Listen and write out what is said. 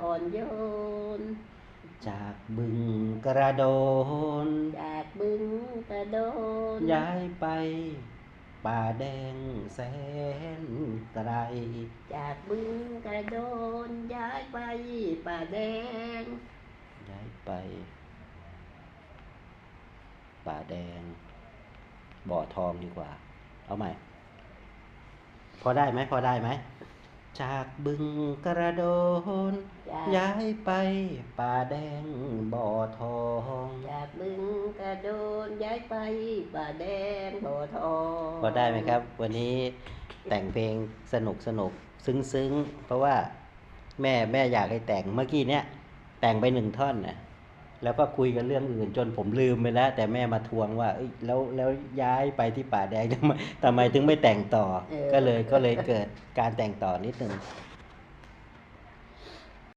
อ่อนโยน จากบึงกระโดน จากบึงกระโดน ย้ายไป ป่าแดงแสนไกล จากบึงกระโดน ย้ายไปป่าแดง ย้ายไป ป่าแดง บ่อทองดีกว่า เอาใหม่ พอได้ไหม พอได้ไหม จากบึงกระโดนจากย้ายไปป่าแดงบ่อทอง จากบึงกระโดนย้ายไปป่าแดงบ่อทองพอได้ไหมครับ วันนี้แต่งเพลงสนุกสนุกซึ้งซึ้งเพราะว่าแม่แม่อยากให้แต่งเมื่อกี้เนี้ยแต่งไปหนึ่งท่อนนะ แล้วก็คุยกันเรื่องอื่นจนผมลืมไปแล้ว แต่แม่มาทวงว่าเอ้ยแล้วแล้วย้ายไปที่ป่าแดงทำไมทำไมถึงไม่แต่งต่อ ก็เลยก็เลยเกิดการแต่งต่อนิดหนึ่งเ